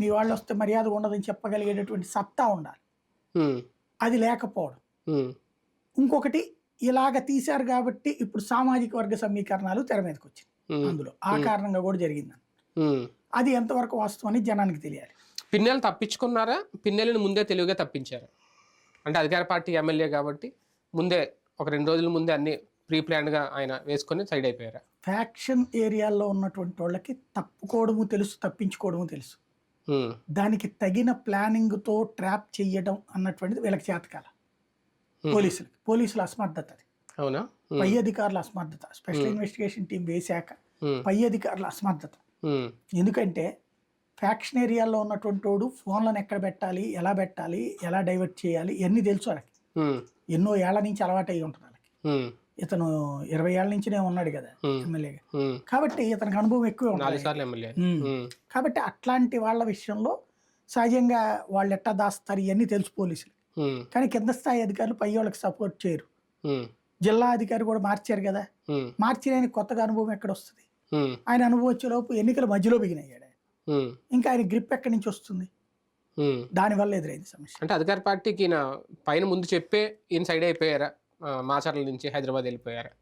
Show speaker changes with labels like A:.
A: మీ వాళ్ళు వస్తే మర్యాద ఉండదని చెప్పగలిగేటటువంటి సత్తా ఉండాలి. అది లేకపోవడం. ఇంకొకటి ఇలాగ తీశారు కాబట్టి ఇప్పుడు సామాజిక వర్గ సమీకరణాలు తెర మీదకి వచ్చింది అందులో ఆ కారణంగా కూడా జరిగింది
B: ఉమ్.
A: అది ఎంతవరకు వాస్తవం అని జనానికి తెలియాలి.
B: పిన్నెలు తప్పించుకున్నారా? పిన్నెలను ముందే తెలివిగా తప్పించారు? అంటే అధికార పార్టీ ఎమ్మెల్యే కాబట్టి ముందే ఒక రెండు రోజుల ముందే అన్ని ప్రీ గా ఆయన వేసుకొని సైడ్ అయిపోయారా?
A: ఫ్యాక్షన్ ఏరియాల్లో ఉన్నటువంటి వాళ్ళకి తప్పుకోవడము తెలుసు తప్పించుకోవడము తెలుసు. దానికి తగిన ప్లానింగ్తో ట్రాప్ చెయ్యడం అన్నటువంటిది వీళ్ళకి చేతకాల. పోలీసులకి. పోలీసుల అసమర్థత అది.
B: అవునా?
A: పై అధికారుల అసమర్థత. స్పెషల్ ఇన్వెస్టిగేషన్ టీం వేశాక పై అధికారుల అసమర్థత. ఎందుకంటే ఫ్యాక్షన్ ఏరియాలో ఉన్నటువంటి వాడు ఫోన్లను ఎక్కడ పెట్టాలి ఎలా పెట్టాలి ఎలా డైవర్ట్ చేయాలి ఇవన్నీ తెలుసు వాళ్ళకి. ఎన్నో ఏళ్ళ నుంచి అలవాటు అయి ఉంటుంది వాళ్ళకి. ఇతను ఇరవై ఏళ్ళ నుంచినే ఉన్నాడు కదా. ఎమ్మెల్యేగా. కాబట్టి ఇతనికి అనుభవం ఎక్కువే ఉంటుంది కాబట్టి అట్లాంటి వాళ్ళ విషయంలో సహజంగా వాళ్ళు ఎట్టా దాస్తారు ఇవన్నీ తెలుసు పోలీసులు. కానీ కింద స్థాయి అధికారులు పై వాళ్ళకి సపోర్ట్ చేయరు. జిల్లా అధికారి కూడా మార్చారు కదా. మార్చిన కొత్తగా అనుభవం ఎక్కడ వస్తుంది? ఆయన అనుభవం వచ్చేలోపు ఎన్నికల మధ్యలో బిగినయ్యాడు. ఇంకా ఆయన గ్రిప్ ఎక్కడి నుంచి వస్తుంది. దానివల్ల ఎదురైంది సమస్య.
B: అంటే అధికార పార్టీకి ఈయన పైన ముందు చెప్పే ఈయన సైడ్ అయిపోయారా? మాచర్ల నుంచి హైదరాబాద్ వెళ్ళిపోయారు.